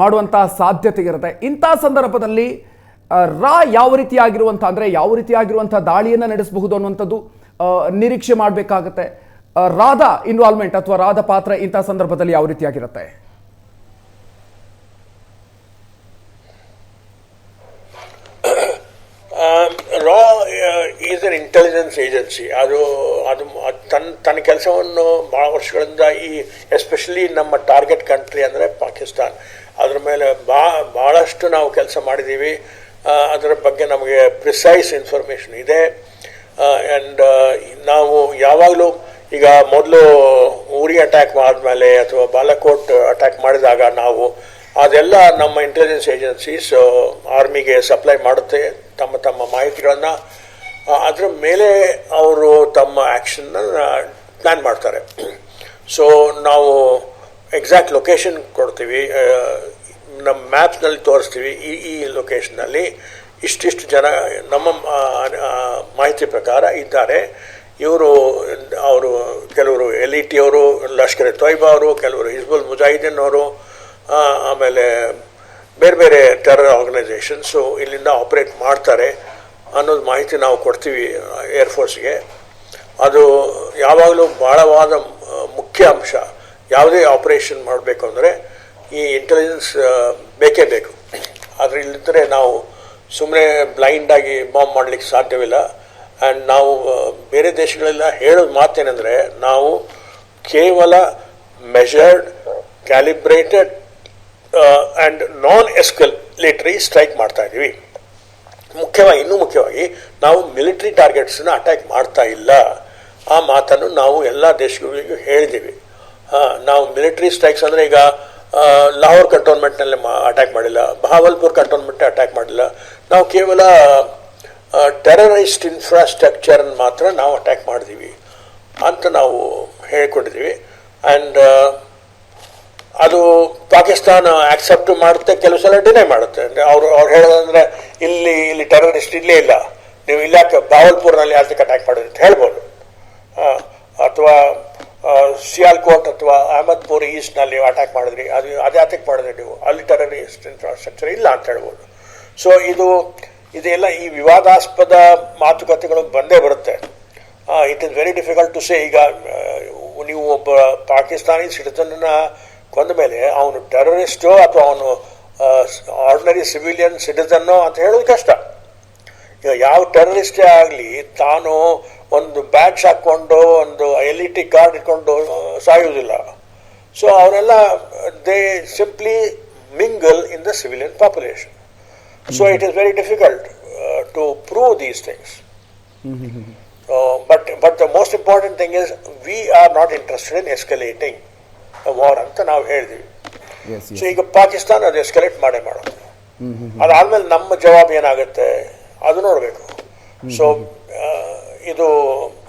ಮಾಡುವಂಥ ಸಾಧ್ಯತೆ ಇರುತ್ತೆ. ಇಂಥ ಸಂದರ್ಭದಲ್ಲಿ ರಾ ಯಾವ ರೀತಿಯಾಗಿರುವಂಥ, ಅಂದರೆ ಯಾವ ರೀತಿಯಾಗಿರುವಂಥ ದಾಳಿಯನ್ನು ನಡೆಸಬಹುದು ಅನ್ನುವಂಥದ್ದು ನಿರೀಕ್ಷೆ ಮಾಡಬೇಕಾಗತ್ತೆ. ರಾಧ ಇನ್ವಾಲ್ವ್ಮೆಂಟ್ ಅಥವಾ ರಾಧ ಪಾತ್ರ ಇಂಥ ಸಂದರ್ಭದಲ್ಲಿ ಯಾವ ರೀತಿಯಾಗಿರುತ್ತೆ? ರಾ ಈಸ್ ಅನ್ ಇಂಟೆಲಿಜೆನ್ಸ್ ಏಜೆನ್ಸಿ ಅದು ಅದು ತನ್ನ ತನ್ನ ಕೆಲಸವನ್ನು ಭಾಳ ವರ್ಷಗಳಿಂದ ಈ ಎಸ್ಪೆಷಲಿ ನಮ್ಮ ಟಾರ್ಗೆಟ್ ಕಂಟ್ರಿ ಅಂದರೆ ಪಾಕಿಸ್ತಾನ್. ಅದ್ರ ಮೇಲೆ ಬಾ ಭಾಳಷ್ಟು ನಾವು ಕೆಲಸ ಮಾಡಿದ್ದೀವಿ. ಅದರ ಬಗ್ಗೆ ನಮಗೆ ಪ್ರಿಸೈಸ್ ಇನ್ಫಾರ್ಮೇಷನ್ ಇದೆ. ಆ್ಯಂಡ್ ನಾವು ಯಾವಾಗಲೂ ಈಗ ಮೊದಲು ಊರಿ ಅಟ್ಯಾಕ್ ಆದಮೇಲೆ ಅಥವಾ ಬಾಲಕೋಟ್ ಅಟ್ಯಾಕ್ ಮಾಡಿದಾಗ ನಾವು ಅದೆಲ್ಲ ನಮ್ಮ ಇಂಟೆಲಿಜೆನ್ಸ್ ಏಜೆನ್ಸೀಸ್ ಆರ್ಮಿಗೆ ಸಪ್ಲೈ ಮಾಡುತ್ತೆ. ತಮ್ಮ ತಮ್ಮ ಮಾಹಿತಿಗಳನ್ನು ಅದರ ಮೇಲೆ ಅವರು ತಮ್ಮ ಆ್ಯಕ್ಷನ್ನ ಪ್ಲ್ಯಾನ್ ಮಾಡ್ತಾರೆ. ಸೊ ನಾವು ಎಕ್ಸಾಕ್ಟ್ ಲೊಕೇಶನ್ ಕೊಡ್ತೀವಿ ನಮ್ಮ ಮ್ಯಾಪ್ನಲ್ಲಿ ತೋರಿಸ್ತೀವಿ, ಈ ಈ ಲೊಕೇಶನ್ನಲ್ಲಿ ಇಷ್ಟಿಷ್ಟು ಜನ, ನಮ್ಮ ಮಾಹಿತಿ ಪ್ರಕಾರ ಇದ್ದಾರೆ. ಇವರು, ಅವರು, ಕೆಲವರು ಎಲ್ ಇ ಟಿ ಅವರು, ಲಷ್ಕರ್ ತೊಯ್ಬಾ ಅವರು, ಕೆಲವರು ಹಿಜ್ಬುಲ್ ಮುಜಾಹಿದೀನ್ ಅವರು ಆಮೇಲೆ ಬೇರೆ ಬೇರೆ ಟೆರರ್ ಆರ್ಗನೈಸೇಷನ್ಸು ಇಲ್ಲಿಂದ ಆಪ್ರೇಟ್ ಮಾಡ್ತಾರೆ ಅನ್ನೋದು ಮಾಹಿತಿ ನಾವು ಕೊಡ್ತೀವಿ ಏರ್ಫೋರ್ಸ್ಗೆ ಅದು ಯಾವಾಗಲೂ ಭಾಳವಾದ ಆ, ಮುಖ್ಯ ಅಂಶ. ಯಾವುದೇ ಆಪ್ರೇಷನ್ ಮಾಡಬೇಕು ಅಂದರೆ ಈ ಇಂಟೆಲಿಜೆನ್ಸ್ ಬೇಕೇ ಬೇಕು. ಆದರೆ ಇಲ್ಲಿದ್ದರೆ ನಾವು ಸುಮ್ಮನೆ ಬ್ಲೈಂಡಾಗಿ ಬಾಂಬ್ ಮಾಡಲಿಕ್ಕೆ ಸಾಧ್ಯವಿಲ್ಲ. ಆ್ಯಂಡ್ ನಾವು ಬೇರೆ ದೇಶಗಳೆಲ್ಲ ಹೇಳೋದು ಮಾತೇನೆಂದರೆ ನಾವು ಕೇವಲ measured calibrated and non escalatory strike ಮಾಡ್ತಾ ಇದ್ದೀವಿ ಮುಖ್ಯವಾಗಿ, ಇನ್ನೂ ಮುಖ್ಯವಾಗಿ, ನಾವು ಮಿಲಿಟರಿ ಟಾರ್ಗೆಟ್ಸನ್ನು ಅಟ್ಯಾಕ್ ಮಾಡ್ತಾ ಇಲ್ಲ. ಆ ಮಾತನ್ನು ನಾವು ಎಲ್ಲ ದೇಶಗಳಿಗೂ ಹೇಳಿದ್ದೀವಿ ಹಾಂ ನಾವು ಮಿಲಿಟರಿ ಸ್ಟ್ರೈಕ್ಸ್ ಅಂದರೆ ಈಗ ಲಾಹೋರ್ ಕಂಟೋನ್ಮೆಂಟ್ನಲ್ಲಿ ಮಾ ಅಟ್ಯಾಕ್ ಮಾಡಿಲ್ಲ ಬಹಾವಲ್ಪುರ್ ಕಂಟೋನ್ಮೆಂಟ್ ಅಟ್ಯಾಕ್ ಮಾಡಿಲ್ಲ. ನಾವು ಕೇವಲ ಟೆರರೈಸ್ಡ್ ಇನ್ಫ್ರಾಸ್ಟ್ರಕ್ಚರನ್ನು ಮಾತ್ರ ನಾವು ಅಟ್ಯಾಕ್ ಮಾಡಿದ್ದೀವಿ ಅಂತ ನಾವು ಹೇಳಿಕೊಂಡಿದ್ದೀವಿ ಆ್ಯಂಡ್ ಅದು ಪಾಕಿಸ್ತಾನ ಆಕ್ಸೆಪ್ಟ್ ಮಾಡುತ್ತೆ, ಕೆಲವು ಸಲ ಡಿನೈ ಮಾಡುತ್ತೆ. ಅಂದರೆ ಅವರು ಅವ್ರು ಹೇಳೋದಂದ್ರೆ, ಇಲ್ಲಿ ಇಲ್ಲಿ ಟೆರರಿಸ್ಟ್ ಇಲ್ಲೇ ಇಲ್ಲ. ನೀವು ಇಲ್ಲಾಕೆ ಬಾವಲ್ಪುರ್ನಲ್ಲಿ ಯಾತಕ್ಕೆ ಅಟ್ಯಾಕ್ ಮಾಡಿದ್ರಿ ಅಂತ ಹೇಳ್ಬೋದು. ಅಥವಾ ಸಿಯಾಲ್ ಸಿಯಾಲ್ಕೋಟ್ ಅಥವಾ ಅಹಮದ್ಪುರ್ ಈಸ್ಟ್ನಲ್ಲಿ ಅಟ್ಯಾಕ್ ಮಾಡಿದ್ರಿ, ಅದು ಅದೇ ಅಟ್ಯಾಕ್ ಮಾಡಿದ್ರಿ ನೀವು. ಅಲ್ಲಿ ಟೆರರಿಸ್ಟ್ ಇನ್ಫ್ರಾಸ್ಟ್ರಕ್ಚರ್ ಇಲ್ಲ ಅಂತ ಹೇಳ್ಬೋದು. ಸೊ ಇದು ಇದೆಲ್ಲ ಈ ವಿವಾದಾಸ್ಪದ ಮಾತುಕತೆಗಳು ಬಂದೇ ಬರುತ್ತೆ. It is very difficult to say ಈಗ ನೀವು ಒಬ್ಬ ಪಾಕಿಸ್ತಾನಿ ಸಿಟಿಸನ್ನ ಕೊಂದ ಮೇಲೆ ಅವನು ಟೆರರಿಸ್ಟೋ ಅಥವಾ ಅವನು ಆರ್ಡಿನರಿ ಸಿವಿಲಿಯನ್ ಸಿಟಿಸನ್ನೋ ಅಂತ ಹೇಳೋದು ಕಷ್ಟ. ಈಗ ಯಾವ ಟೆರರಿಸ್ಟೇ ಆಗಲಿ ತಾನು ಒಂದು ಬ್ಯಾಚ್ ಹಾಕ್ಕೊಂಡು ಒಂದು ಎಲ್ ಇ ಟಿ ಕಾರ್ಡ್ ಇಟ್ಕೊಂಡು ಸಾಯೋದಿಲ್ಲ ಸಾಯುವುದಿಲ್ಲ ಸೊ ಅವರೆಲ್ಲ they simply mingle in the civilian population so it is very difficult to prove these things but but the most important thing is we are not interested in escalating war ಅಂತ ನಾವು ಹೇಳಿದ್ವಿ. So ಈಗ ಪಾಕಿಸ್ತಾನ ಅದು escalate ಮಾಡೇ ಮಾಡೋದು. ಅದಾದ್ಮೇಲೆ ನಮ್ಮ ಜವಾಬ್ ಏನಾಗುತ್ತೆ? ಅದು ನೋಡಬೇಕು. ಸೊ ಇದು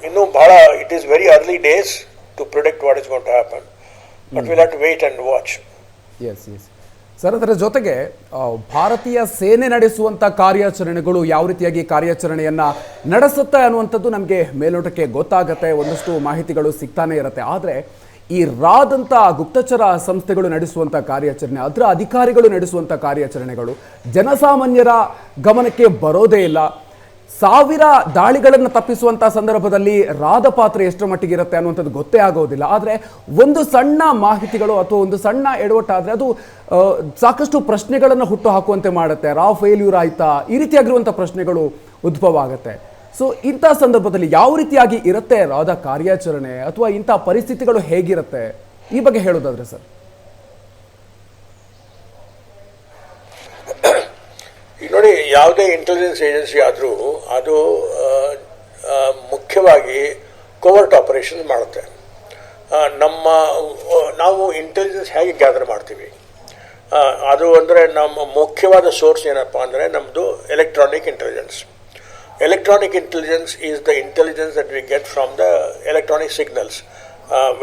ಇನ್ನೂ ಬಹಳ it is very early days to predict what is going to happen but will have to wait and watch yes yes sir ಅದರ ಜೊತೆಗೆ ಭಾರತೀಯ ಸೇನೆ ನಡೆಸುವಂಥ ಕಾರ್ಯಾಚರಣೆಗಳು ಯಾವ ರೀತಿಯಾಗಿ ಕಾರ್ಯಾಚರಣೆಯನ್ನು ನಡೆಸುತ್ತೆ ಅನ್ನುವಂಥದ್ದು ನಮಗೆ ಮೇಲ್ನೋಟಕ್ಕೆ ಗೊತ್ತಾಗತ್ತೆ. ಒಂದಷ್ಟು ಮಾಹಿತಿಗಳು ಸಿಗ್ತಾನೆ ಇರುತ್ತೆ. ಆದರೆ ಈ ರಾದಂಥ ಗುಪ್ತಚರ ಸಂಸ್ಥೆಗಳು ನಡೆಸುವಂಥ ಕಾರ್ಯಾಚರಣೆ, ಅದರ ಅಧಿಕಾರಿಗಳು ನಡೆಸುವಂಥ ಕಾರ್ಯಾಚರಣೆಗಳು ಜನಸಾಮಾನ್ಯರ ಗಮನಕ್ಕೆ ಬರೋದೇ ಇಲ್ಲ. ಸಾವಿರ ದಾಳಿಗಳನ್ನು ತಪ್ಪಿಸುವಂತ ಸಂದರ್ಭದಲ್ಲಿ ರಾದ ಪಾತ್ರ ಎಷ್ಟರ ಮಟ್ಟಿಗೆ ಇರುತ್ತೆ ಅನ್ನುವಂಥದ್ದು ಗೊತ್ತೇ ಆಗೋದಿಲ್ಲ. ಆದರೆ ಒಂದು ಸಣ್ಣ ಮಾಹಿತಿಗಳು ಅಥವಾ ಒಂದು ಸಣ್ಣ ಎಡವಟ್ಟಾದರೆ ಅದು ಸಾಕಷ್ಟು ಪ್ರಶ್ನೆಗಳನ್ನು ಹುಟ್ಟು ಹಾಕುವಂತೆ ಮಾಡುತ್ತೆ. ರಾ ಫೇಲ್ಯೂರ್ ಆಯ್ತಾ? ಈ ರೀತಿಯಾಗಿರುವಂಥ ಪ್ರಶ್ನೆಗಳು ಉದ್ಭವ ಆಗುತ್ತೆ. ಸೊ ಇಂಥ ಸಂದರ್ಭದಲ್ಲಿ ಯಾವ ರೀತಿಯಾಗಿ ಇರುತ್ತೆ ರಾಧ ಕಾರ್ಯಾಚರಣೆ ಅಥವಾ ಇಂಥ ಪರಿಸ್ಥಿತಿಗಳು ಹೇಗಿರುತ್ತೆ? ಈ ಬಗ್ಗೆ ಹೇಳೋದಾದ್ರೆ ಸರ್. ನೋಡಿ ಯಾವುದೇ ಇಂಟೆಲಿಜೆನ್ಸ್ ಏಜೆನ್ಸಿ ಆದರೂ ಅದು ಮುಖ್ಯವಾಗಿ ಕೋವರ್ಟ್ ಆಪರೇಷನ್ ಮಾಡುತ್ತೆ. ನಮ್ಮ ನಾವು ಇಂಟೆಲಿಜೆನ್ಸ್ ಹೇಗೆ ಗ್ಯಾದರ್ ಮಾಡ್ತೀವಿ? ಅದು ಅಂದರೆ ನಮ್ಮ ಮುಖ್ಯವಾದ ಸೋರ್ಸ್ ಏನಪ್ಪ ಅಂದರೆ ನಮ್ಮದು electronic intelligence electronic intelligence is the intelligence that we get from the electronic signals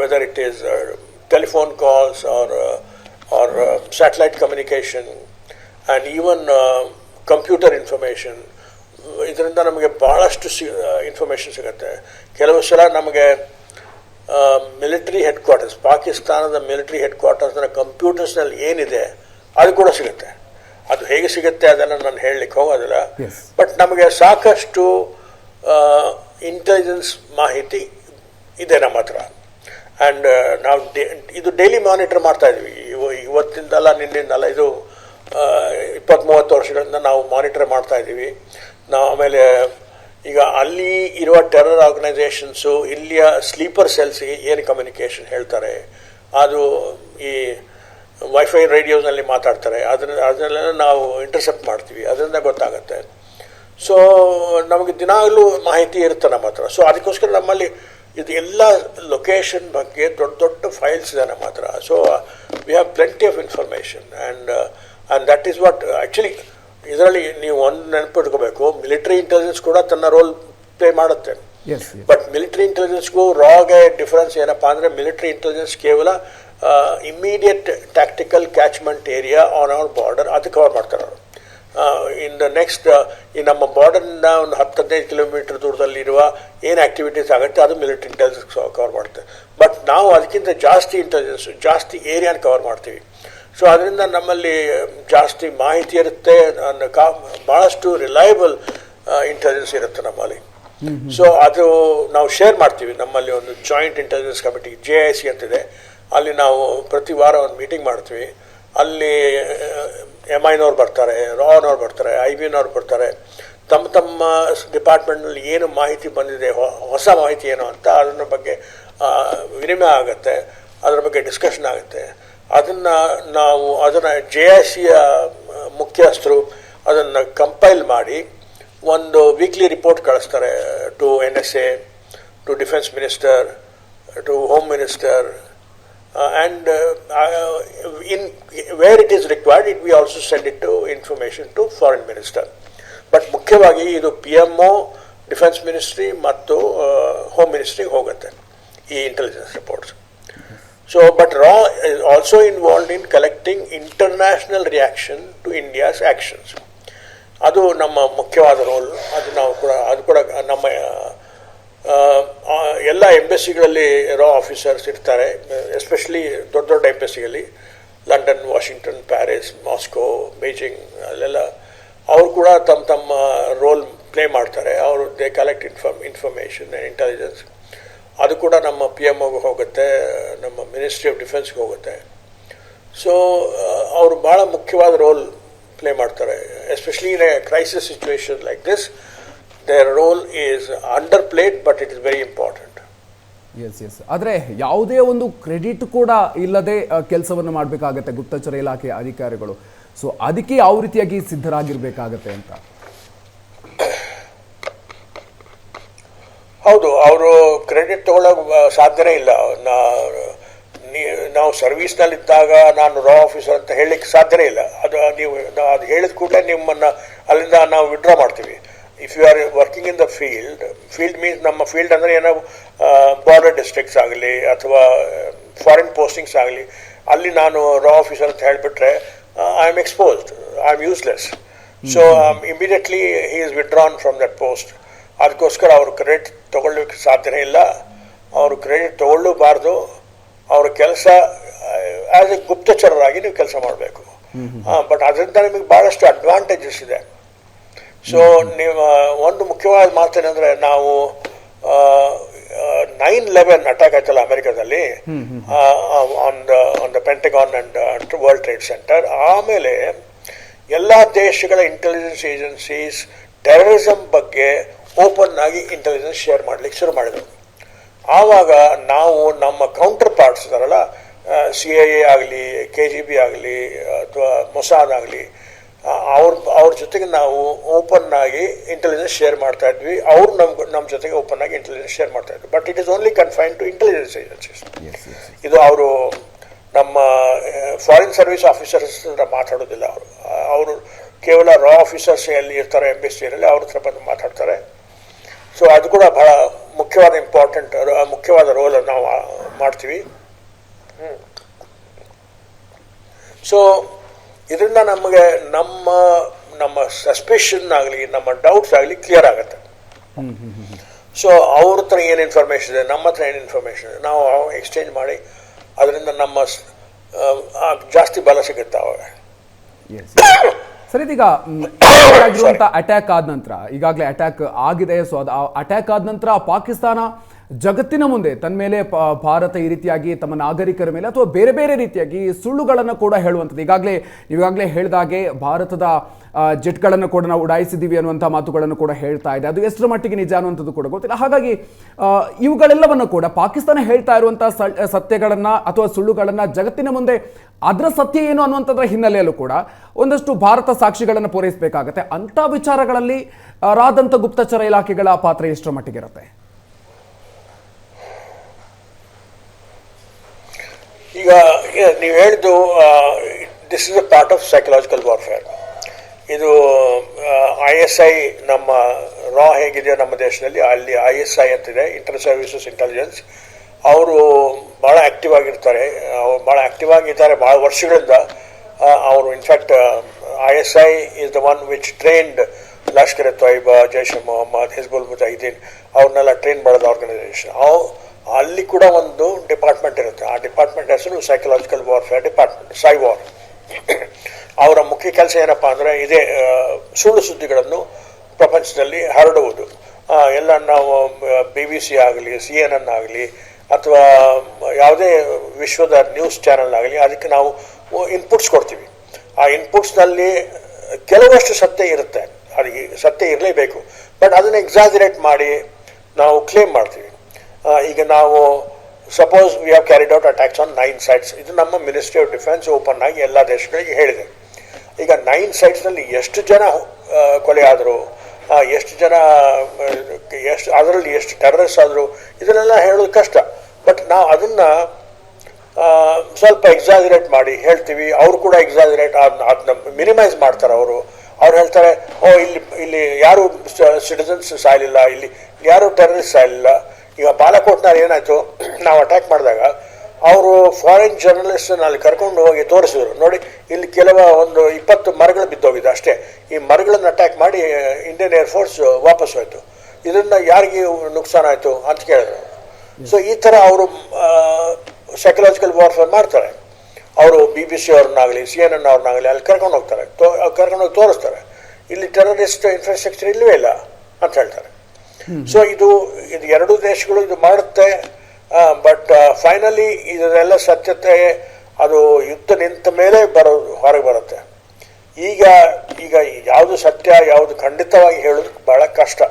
whether it is telephone calls or or satellite communication and even computer information ಇದರಿಂದ ನಮಗೆ ಭಾಳಷ್ಟು ಸಿ ಇನ್ಫಾರ್ಮೇಷನ್ ಸಿಗುತ್ತೆ ಕೆಲವು ಸಲ ನಮಗೆ ಮಿಲಿಟರಿ ಹೆಡ್ ಕ್ವಾರ್ಟರ್ಸ್ ಪಾಕಿಸ್ತಾನದ military head ಕ್ವಾರ್ಟರ್ಸ್ನ ಕಂಪ್ಯೂಟರ್ಸ್ನಲ್ಲಿ ಏನಿದೆ ಅದು ಕೂಡ ಸಿಗುತ್ತೆ ಅದು ಹೇಗೆ ಸಿಗುತ್ತೆ ಅದನ್ನು ನಾನು ಹೇಳಲಿಕ್ಕೆ ಹೋಗೋದಿಲ್ಲ. ಬಟ್ ನಮಗೆ ಸಾಕಷ್ಟು ಇಂಟೆಲಿಜೆನ್ಸ್ ಮಾಹಿತಿ ಇದೆ ನಮ್ಮ ಹತ್ರ. ಆ್ಯಂಡ್ ನಾವು ಡೇ ಇದು ಡೈಲಿ ಮಾನಿಟರ್ ಮಾಡ್ತಾ ಇದ್ವಿ. ಇವ- ಇವತ್ತಿಂದಲ್ಲ ನಿನ್ನಿಂದಲ್ಲ ಇದು ಇಪ್ಪತ್ತು ಮೂವತ್ತು ವರ್ಷಗಳಿಂದ ನಾವು ಮಾನಿಟರ್ ಮಾಡ್ತಾ ಇದ್ದೀವಿ. ನಾವು ಆಮೇಲೆ ಈಗ ಅಲ್ಲಿ ಇರುವ ಟೆರರ್ ಆರ್ಗನೈಸೇಷನ್ಸು ಇಲ್ಲಿಯ ಸ್ಲೀಪರ್ ಸೆಲ್ಸ್ಗೆ ಏನು ಕಮ್ಯುನಿಕೇಷನ್ ಹೇಳ್ತಾರೆ? ಅದು ಈ ವೈಫೈ ರೇಡಿಯೋಸ್ನಲ್ಲಿ ಮಾತಾಡ್ತಾರೆ. ಅದರಿಂದ ಅದನ್ನೆಲ್ಲ ನಾವು ಇಂಟರ್ಸೆಪ್ಟ್ ಮಾಡ್ತೀವಿ. ಅದರಿಂದ ಗೊತ್ತಾಗುತ್ತೆ. ಸೊ ನಮಗೆ ದಿನಾಗಲೂ ಮಾಹಿತಿ ಇರುತ್ತೆ ನಮ್ಮ ಹತ್ರ. ಸೊ ಅದಕ್ಕೋಸ್ಕರ ನಮ್ಮಲ್ಲಿ ಇದು ಎಲ್ಲ ಲೊಕೇಶನ್ ಬಗ್ಗೆ ದೊಡ್ಡ ದೊಡ್ಡ ಫೈಲ್ಸ್ ಇದೆ ನಮ್ಮ ಹತ್ರ. So we have plenty of information and and that is what actually ಇದರಲ್ಲಿ ನೀವು ಒಂದು ನೆನಪಿಟ್ಕೋಬೇಕು. ಮಿಲಿಟರಿ ಇಂಟೆಲಿಜೆನ್ಸ್ ಕೂಡ ತನ್ನ ರೋಲ್ ಪ್ಲೇ ಮಾಡುತ್ತೆ. ಬಟ್ ಮಿಲಿಟರಿ ಇಂಟೆಲಿಜೆನ್ಸ್ಗೂ ರಾಗೆ ಡಿಫರೆನ್ಸ್ ಏನಪ್ಪ ಅಂದರೆ ಮಿಲಿಟರಿ ಇಂಟೆಲಿಜೆನ್ಸ್ ಕೇವಲ immediate tactical catchment area on our border ಅದು ಕವರ್ ಮಾಡ್ತಾರೆ ಅವರು. ಇನ್ ದ ನೆಕ್ಸ್ಟ್ ಈ ನಮ್ಮ ಬಾರ್ಡರ್ನ ಒಂದು ಹತ್ತು ಹದಿನೈದು ಕಿಲೋಮೀಟರ್ ದೂರದಲ್ಲಿರುವ ಏನು ಆ್ಯಕ್ಟಿವಿಟೀಸ್ ಆಗುತ್ತೆ ಅದು ಮಿಲಿಟರಿ ಇಂಟೆಲಿಜೆನ್ಸ್ ಕವರ್ ಮಾಡುತ್ತೆ. ಬಟ್ ನಾವು ಅದಕ್ಕಿಂತ ಜಾಸ್ತಿ ಇಂಟೆಲಿಜೆನ್ಸ್ ಜಾಸ್ತಿ ಏರಿಯಾನ ಕವರ್ ಮಾಡ್ತೀವಿ. ಸೊ ಅದರಿಂದ ನಮ್ಮಲ್ಲಿ ಜಾಸ್ತಿ ಮಾಹಿತಿ ಇರುತ್ತೆ and ಕಾ ಭಾಳಷ್ಟು ರಿಲಯಬಲ್ ಇಂಟೆಲಿಜೆನ್ಸ್ ಇರುತ್ತೆ ನಮ್ಮಲ್ಲಿ. ಸೊ ಅದು ನಾವು ಶೇರ್ ಮಾಡ್ತೀವಿ. ನಮ್ಮಲ್ಲಿ ಒಂದು joint intelligence committee J I C ಅಂತಿದೆ. ಅಲ್ಲಿ ನಾವು ಪ್ರತಿ ವಾರ ಒಂದು ಮೀಟಿಂಗ್ ಮಾಡ್ತೀವಿ. ಅಲ್ಲಿ ಎಂ ಐನವ್ರು ಬರ್ತಾರೆ ರಾನವ್ರು ಬರ್ತಾರೆ, ಐ ಬಿನವ್ರು ಬರ್ತಾರೆ. ತಮ್ಮ ತಮ್ಮ ಡಿಪಾರ್ಟ್ಮೆಂಟ್ನಲ್ಲಿ ಏನು ಮಾಹಿತಿ ಬಂದಿದೆ ಹೊಸ ಮಾಹಿತಿ ಏನು ಅಂತ ಅದನ್ನ ಬಗ್ಗೆ ವಿನಿಮಯ ಆಗುತ್ತೆ, ಅದರ ಬಗ್ಗೆ ಡಿಸ್ಕಷನ್ ಆಗುತ್ತೆ. ಅದನ್ನು ನಾವು, ಅದನ್ನು ಜೆ ಐ ಸಿಯ ಮುಖ್ಯಸ್ಥರು ಅದನ್ನು ಕಂಪೈಲ್ ಮಾಡಿ ಒಂದು ವೀಕ್ಲಿ ರಿಪೋರ್ಟ್ ಕಳಿಸ್ತಾರೆ to N S A, to defence minister, to home minister and in where it is required it we also send it to information to foreign minister but ಮುಖ್ಯವಾಗಿ ಇದು P M O defence ministry ಮತ್ತು home ಮಿನಿಸ್ಟ್ರಿಗೆ ಹೋಗುತ್ತೆ ಈ intelligence reports so but Ra is also involved in collecting international reaction to India's actions ಅದು ನಮ್ಮ ಮುಖ್ಯವಾದ roll ಅದು ನಾವು ಕೂಡ ಅದು ಕೂಡ ನಮ್ಮ ಆ, ಆ, ಎಲ್ಲ ಎಂಬೆಸಿಗಳಲ್ಲಿ ರಾ ಆಫೀಸರ್ಸ್ ಇರ್ತಾರೆ ಎಸ್ಪೆಷಲಿ ದೊಡ್ಡ ದೊಡ್ಡ ಎಂಬೆಸಿಗಳಲ್ಲಿ London Washington Paris Moscow Beijing ಅಲ್ಲೆಲ್ಲ ಅವರು ಕೂಡ ತಮ್ಮ ತಮ್ಮ ರೋಲ್ ಪ್ಲೇ ಮಾಡ್ತಾರೆ. ಅವರು they collect inform information intelligence ಅದು ಕೂಡ ನಮ್ಮ ಪಿ ಎಂ ಒಗೆ ಹೋಗುತ್ತೆ, ನಮ್ಮ ಮಿನಿಸ್ಟ್ರಿ ಆಫ್ ಡಿಫೆನ್ಸ್ಗೆ ಹೋಗುತ್ತೆ. ಸೊ ಅವರು ಭಾಳ ಮುಖ್ಯವಾದ ರೋಲ್ ಪ್ಲೇ ಮಾಡ್ತಾರೆ. Especially in a crisis situation like this their role is underplayed but it is very important yes yes ಆದರೆ ಯಾವುದೇ ಒಂದು ಕ್ರೆಡಿಟ್ ಕೂಡ ಇಲ್ಲದೆ ಕೆಲಸವನ್ನು ಮಾಡಬೇಕಾಗತ್ತೆ ಗುಪ್ತಚರ ಇಲಾಖೆ ಅಧಿಕಾರಿಗಳು. ಸೊ ಅದಕ್ಕೆ ಯಾವ ರೀತಿಯಾಗಿ ಸಿದ್ಧರಾಗಿರ್ಬೇಕಾಗತ್ತೆ ಅಂತ? ಹೌದು, ಅವರು ಕ್ರೆಡಿಟ್ ತಗೊಳ್ಳೋ ಸಾಧ್ಯನೇ ಇಲ್ಲ. ನಾವು ಸರ್ವಿಸ್ನಲ್ಲಿದ್ದಾಗ ನಾನು ರಾ ಆಫೀಸರ್ ಅಂತ ಹೇಳಲಿಕ್ಕೆ ಸಾಧ್ಯನೇ ಇಲ್ಲ. ಅದು, ನೀವು ಅದು ಹೇಳಿದ ಕೂಡಲೇ ನಿಮ್ಮನ್ನು ಅಲ್ಲಿಂದ ನಾವು ವಿಡ್ರಾ ಮಾಡ್ತೀವಿ. If you are working in the field field means ನಮ್ಮ ಫೀಲ್ಡ್ ಅಂದರೆ ಏನೋ ಬಾರ್ಡರ್ ಡಿಸ್ಟ್ರಿಕ್ಟ್ಸ್ ಆಗಲಿ ಅಥವಾ ಫಾರಿನ್ ಪೋಸ್ಟಿಂಗ್ಸ್ ಆಗಲಿ ಅಲ್ಲಿ ನಾನು ರಾ ಆಫೀಸರ್ ಅಂತ ಹೇಳಿಬಿಟ್ರೆ I am exposed I am useless so immediately he is withdrawn from that post ಅದಕ್ಕೋಸ್ಕರ ಅವರು ಕ್ರೆಡಿಟ್ ತೊಗೊಳ್ಳೋಕ್ಕೆ ಸಾಧ್ಯನೇ ಇಲ್ಲ. ಅವರು ಕ್ರೆಡಿಟ್ ತಗೊಳ್ಳಬಾರ್ದು. ಅವ್ರ ಕೆಲಸ ಆ್ಯಸ್ ಎ ಗುಪ್ತಚರರಾಗಿ ನೀವು ಕೆಲಸ ಮಾಡಬೇಕು. ಬಟ್ ಅದರಿಂದ ನಿಮಗೆ ಭಾಳಷ್ಟು ಅಡ್ವಾಂಟೇಜಸ್ ಇದೆ. ಸೊ ನೀವು ಒಂದು ಮುಖ್ಯವಾದ ಮಾತೇನೆಂದ್ರೆ ನಾವು ನೈನ್ ಲೆವೆನ್ ಅಟ್ಯಾಕ್ ಆಯ್ತಲ್ಲ ಅಮೆರಿಕದಲ್ಲಿ on the on the Pentagon and World Trade Center ಆಮೇಲೆ ಎಲ್ಲ ದೇಶಗಳ ಇಂಟೆಲಿಜೆನ್ಸ್ ಏಜೆನ್ಸೀಸ್ ಟೆರರಿಸಮ್ ಬಗ್ಗೆ ಓಪನ್ ಆಗಿ ಇಂಟೆಲಿಜೆನ್ಸ್ ಶೇರ್ ಮಾಡ್ಲಿಕ್ಕೆ ಶುರು ಮಾಡಿದರು. ಆವಾಗ ನಾವು ನಮ್ಮ ಕೌಂಟರ್ ಪಾರ್ಟ್ಸ್ ಇದಾರಲ್ಲ ಸಿ ಐ ಎ ಆಗಲಿ ಕೆ ಜಿ ಬಿ ಆಗಲಿ ಅಥವಾ ಮೊಸಾದ್ ಆಗಲಿ ಅವ್ರ ಅವ್ರ ಜೊತೆಗೆ ನಾವು ಓಪನ್ ಆಗಿ ಇಂಟೆಲಿಜೆನ್ಸ್ ಶೇರ್ ಮಾಡ್ತಾ ಇದ್ವಿ. ಅವರು ನಮ್ಮ ನಮ್ಮ ಜೊತೆಗೆ ಓಪನ್ ಆಗಿ ಇಂಟೆಲಿಜೆನ್ಸ್ ಶೇರ್ ಮಾಡ್ತಾ ಇದ್ವಿ but it is only confine to intelligence agencies ಇದು ಅವರು ನಮ್ಮ ಫಾರಿನ್ ಸರ್ವಿಸ್ ಆಫೀಸರ್ಸ್ ಹತ್ರ ಮಾತಾಡೋದಿಲ್ಲ ಅವರು. ಅವರು ಕೇವಲ ರಾ ಆಫೀಸರ್ಸ್ ಎಲ್ಲಿ ಇರ್ತಾರೆ ಎಂಬೆಸಿಯಲ್ಲಿ ಅವ್ರ ಹತ್ರ ಬಂದು ಮಾತಾಡ್ತಾರೆ. ಸೊ ಅದು ಕೂಡ ಬಹಳ ಮುಖ್ಯವಾದ ಇಂಪಾರ್ಟೆಂಟ್ ಮುಖ್ಯವಾದ ರೋಲ್ ನಾವು ಮಾಡ್ತೀವಿ. ಸೊ ಇದರಿಂದ ನಮಗೆ ನಮ್ಮ ನಮ್ಮ ಸಸ್ಪೆಷನ್ ಆಗಲಿ ನಮ್ಮ ಡೌಟ್ಸ್ ಆಗಲಿ ಕ್ಲಿಯರ್ ಆಗುತ್ತೆ. ಸೊ ಅವ್ರ ಹತ್ರ ಏನು ಇನ್ಫಾರ್ಮೇಷನ್ ಇದೆ ನಮ್ಮ ಹತ್ರ ಏನು ಇನ್ಫಾರ್ಮೇಷನ್ ಇದೆ? ನಾವು ಎಕ್ಸ್ಚೇಂಜ್ ಮಾಡಿ ಅದರಿಂದ ನಮ್ಮ ಜಾಸ್ತಿ ಬಲ ಸಿಗುತ್ತೆ ಅವಾಗ. ಸರ್ ಇದೀಗ ಅಟ್ಯಾಕ್ ಆದ ನಂತರ ಈಗಾಗಲೇ ಅಟ್ಯಾಕ್ ಆಗಿದೆ. ಸೊ ಅದು ಅಟ್ಯಾಕ್ ಆದ ನಂತರ ಪಾಕಿಸ್ತಾನ ಜಗತ್ತಿನ ಮುಂದೆ ತನ್ನ ಮೇಲೆ ಭಾರತ ಈ ರೀತಿಯಾಗಿ ತಮ್ಮ ನಾಗರಿಕರ ಮೇಲೆ ಅಥವಾ ಬೇರೆ ಬೇರೆ ರೀತಿಯಾಗಿ ಸುಳ್ಳುಗಳನ್ನು ಕೂಡ ಹೇಳುವಂಥದ್ದು. ಈಗಾಗಲೇ ಈಗಾಗಲೇ ಹೇಳಿದಾಗೆ ಭಾರತದ ಜೆಟ್ಗಳನ್ನು ಕೂಡ ನಾವು ಉಡಾಯಿಸಿದ್ದೀವಿ ಅನ್ನುವಂಥ ಮಾತುಗಳನ್ನು ಕೂಡ ಹೇಳ್ತಾ ಇದೆ. ಅದು ಎಷ್ಟರ ಮಟ್ಟಿಗೆ ನಿಜ ಅನ್ನುವಂಥದ್ದು ಕೂಡ ಗೊತ್ತಿಲ್ಲ. ಹಾಗಾಗಿ ಇವುಗಳೆಲ್ಲವನ್ನು ಕೂಡ ಪಾಕಿಸ್ತಾನ ಹೇಳ್ತಾ ಇರುವಂಥ ಸತ್ಯಗಳನ್ನು ಅಥವಾ ಸುಳ್ಳುಗಳನ್ನು ಜಗತ್ತಿನ ಮುಂದೆ ಅದರ ಸತ್ಯ ಏನು ಅನ್ನುವಂಥದ್ರ ಹಿನ್ನೆಲೆಯಲ್ಲೂ ಕೂಡ ಒಂದಷ್ಟು ಭಾರತ ಸಾಕ್ಷಿಗಳನ್ನು ಪೂರೈಸಬೇಕಾಗತ್ತೆ. ಅಂಥ ವಿಚಾರಗಳಲ್ಲಿ ರಾದಂಥ ಗುಪ್ತಚರ ಇಲಾಖೆಗಳ ಪಾತ್ರ ಎಷ್ಟರ ಮಟ್ಟಿಗೆ ಇರುತ್ತೆ? ಈಗ ನೀವು ಹೇಳಿದ್ದು this is a part of psychological warfare ಇದು ಐ ಎಸ್ ಐ ನಮ್ಮ ರಾ ಹೇಗಿದೆಯೋ ನಮ್ಮ ದೇಶದಲ್ಲಿ, ಅಲ್ಲಿ ಐ ಎಸ್ ಐ ಅಂತಿದೆ ಇಂಟರ್ ಸರ್ವಿಸಸ್ ಇಂಟೆಲಿಜೆನ್ಸ್ ಅವರು ಭಾಳ ಆ್ಯಕ್ಟಿವ್ ಆಗಿರ್ತಾರೆ. ಅವ್ರು ಭಾಳ ಆ್ಯಕ್ಟಿವ್ ಆಗಿದ್ದಾರೆ ಭಾಳ ವರ್ಷಗಳಿಂದ. ಅವರು in fact I S I is the one which trained Lashkar Toiba Jaish Mohammad Hizbul Mujahideen ಅವ್ರನ್ನೆಲ್ಲ ಟ್ರೈನ್ ಮಾಡೋದು ಆರ್ಗನೈಸೇಷನ್ ಅವು ಅಲ್ಲಿ ಕೂಡ ಒಂದು ಡಿಪಾರ್ಟ್ಮೆಂಟ್ ಇರುತ್ತೆ. ಆ ಡಿಪಾರ್ಟ್ಮೆಂಟ್ ಹೆಸರು psychological warfare department psy war ಅವರ ಮುಖ್ಯ ಕೆಲಸ ಏನಪ್ಪ ಅಂದರೆ ಇದೇ ಸುಳ್ಳು ಸುದ್ದಿಗಳನ್ನು ಪ್ರಪಂಚದಲ್ಲಿ ಹರಡುವುದು. ಎಲ್ಲ ನಾವು ಬಿ ಬಿ ಸಿ ಆಗಲಿ ಸಿ ಎನ್ ಎನ್ ಆಗಲಿ, ಅಥವಾ ಯಾವುದೇ ವಿಶ್ವದ ನ್ಯೂಸ್ ಚಾನೆಲ್ ಆಗಲಿ, ಅದಕ್ಕೆ ನಾವು ಇನ್ಪುಟ್ಸ್ ಕೊಡ್ತೀವಿ. ಆ ಇನ್ಪುಟ್ಸ್ನಲ್ಲಿ ಕೆಲವಷ್ಟು ಸತ್ಯ ಇರುತ್ತೆ. ಅದಕ್ಕೆ ಸತ್ಯ ಇರಲೇಬೇಕು. ಬಟ್ ಅದನ್ನು ಎಕ್ಸಾಜರೇಟ್ ಮಾಡಿ ನಾವು ಕ್ಲೇಮ್ ಮಾಡ್ತೀವಿ. ಈಗ ನಾವು suppose we have carried out attacks on nine sites ಇದು ನಮ್ಮ ಮಿನಿಸ್ಟ್ರಿ ಆಫ್ ಡಿಫೆನ್ಸ್ ಓಪನ್ ಆಗಿ ಎಲ್ಲ ದೇಶಗಳಿಗೆ ಹೇಳಿದೆ. ಈಗ ನೈನ್ ಸೈಟ್ಸ್ನಲ್ಲಿ ಎಷ್ಟು ಜನ ಕೊಲೆ ಆದರು ಎಷ್ಟು ಜನ ಎಷ್ಟು, ಅದರಲ್ಲಿ ಎಷ್ಟು ಟೆರರಿಸ್ಟ್ ಆದರು, ಇದನ್ನೆಲ್ಲ ಹೇಳೋದು ಕಷ್ಟ. ಬಟ್ ನಾವು ಅದನ್ನು ಸ್ವಲ್ಪ ಎಕ್ಸಾಜಿರೇಟ್ ಮಾಡಿ ಹೇಳ್ತೀವಿ. ಅವರು ಕೂಡ ಎಕ್ಸಾಜರೇಟ್ ಅದನ್ನ ಮಿನಿಮೈಸ್ ಮಾಡ್ತಾರೆ ಅವರು. ಅವ್ರು ಹೇಳ್ತಾರೆ, ಓ, ಇಲ್ಲಿ ಇಲ್ಲಿ ಯಾರು ಸಿಟಿಸನ್ಸ್ ಸಾಯಲಿಲ್ಲ, ಇಲ್ಲಿ ಯಾರು ಟೆರರಿಸ್ಟ್ ಸಾಯಲಿಲ್ಲ. ಈಗ ಬಾಲಕೋಟ್ನಲ್ಲಿ ಏನಾಯಿತು, ನಾವು ಅಟ್ಯಾಕ್ ಮಾಡಿದಾಗ, ಅವರು ಫಾರಿನ್ ಜರ್ನಲಿಸ್ಟನ್ನ ಅಲ್ಲಿ ಕರ್ಕೊಂಡು ಹೋಗಿ ತೋರಿಸಿದ್ರು. ನೋಡಿ, ಇಲ್ಲಿ ಕೆಲವ ಒಂದು ಇಪ್ಪತ್ತು ಮರಗಳು ಬಿದ್ದೋಗಿದೆ ಅಷ್ಟೇ. ಈ ಮರಗಳನ್ನು ಅಟ್ಯಾಕ್ ಮಾಡಿ ಇಂಡಿಯನ್ ಏರ್ಫೋರ್ಸ್ ವಾಪಸ್ ಹೋಯಿತು. ಇದನ್ನ ಯಾರಿಗೆ ನುಕ್ಸಾನ ಆಯಿತು ಅಂತ ಕೇಳಿದ್ರು. ಸೊ ಈ ಥರ ಅವರು ಸೈಕಲಾಜಿಕಲ್ ವಾರ್ಫೇರ್ ಮಾಡ್ತಾರೆ. ಅವರು ಬಿ ಬಿ ಸಿ ಅವ್ರನ್ನಾಗಲಿ ಸಿ ಎನ್ ಎನ್ ಅವ್ರನ್ನಾಗಲಿ ಅಲ್ಲಿ ಕರ್ಕೊಂಡು ಹೋಗ್ತಾರೆ. ತೋ, ಕರ್ಕೊಂಡು ಹೋಗಿ ತೋರಿಸ್ತಾರೆ. ಇಲ್ಲಿ ಟೆರರಿಸ್ಟ್ ಇನ್ಫ್ರಾಸ್ಟ್ರಕ್ಚರ್ ಇಲ್ಲವೇ ಇಲ್ಲ ಅಂತ ಹೇಳ್ತಾರೆ. ಸೊ ಇದು ಇದು ಎರಡೂ ದೇಶಗಳು ಇದು ಮಾಡುತ್ತೆ. ಬಟ್ ಫೈನಲಿ ಇದರೆಲ್ಲ ಸತ್ಯತೆ ಅದು ಯುದ್ಧ ನಿಂತ ಮೇಲೆ ಬರೋದು ಹೊರಗೆ ಬರುತ್ತೆ. ಈಗ ಈಗ ಯಾವುದು ಸತ್ಯ ಯಾವುದು ಖಂಡಿತವಾಗಿ ಹೇಳೋದು ಬಹಳ ಕಷ್ಟ.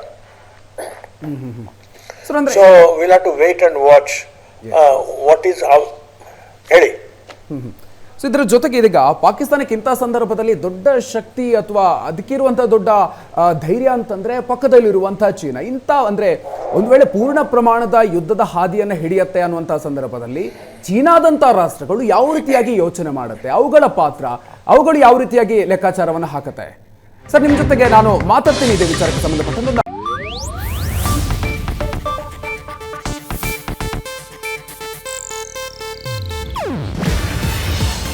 So will have to wait and watch what is ಹೇಳಿ. ಸೊ ಇದರ ಜೊತೆಗೆ ಇದೀಗ ಪಾಕಿಸ್ತಾನಕ್ಕೆ ಇಂಥ ಸಂದರ್ಭದಲ್ಲಿ ದೊಡ್ಡ ಶಕ್ತಿ ಅಥವಾ ಅದಕ್ಕಿರುವಂಥ ದೊಡ್ಡ ಧೈರ್ಯ ಅಂತಂದ್ರೆ ಪಕ್ಕದಲ್ಲಿರುವಂಥ ಚೀನಾ. ಇಂಥ ಅಂದ್ರೆ ಒಂದು ವೇಳೆ ಪೂರ್ಣ ಪ್ರಮಾಣದ ಯುದ್ಧದ ಹಾದಿಯನ್ನು ಹಿಡಿಯತ್ತೆ ಅನ್ನುವಂಥ ಸಂದರ್ಭದಲ್ಲಿ ಚೀನಾದಂಥ ರಾಷ್ಟ್ರಗಳು ಯಾವ ರೀತಿಯಾಗಿ ಯೋಚನೆ ಮಾಡುತ್ತೆ? ಅವುಗಳ ಪಾತ್ರ, ಅವುಗಳು ಯಾವ ರೀತಿಯಾಗಿ ಲೆಕ್ಕಾಚಾರವನ್ನು ಹಾಕುತ್ತೆ? ಸರ್ ನಿಮ್ಮ ಜೊತೆಗೆ ನಾನು ಮಾತಾಡ್ತೀನಿ ಇದೇ ವಿಚಾರಕ್ಕೆ ಸಂಬಂಧಪಟ್ಟಂತೆ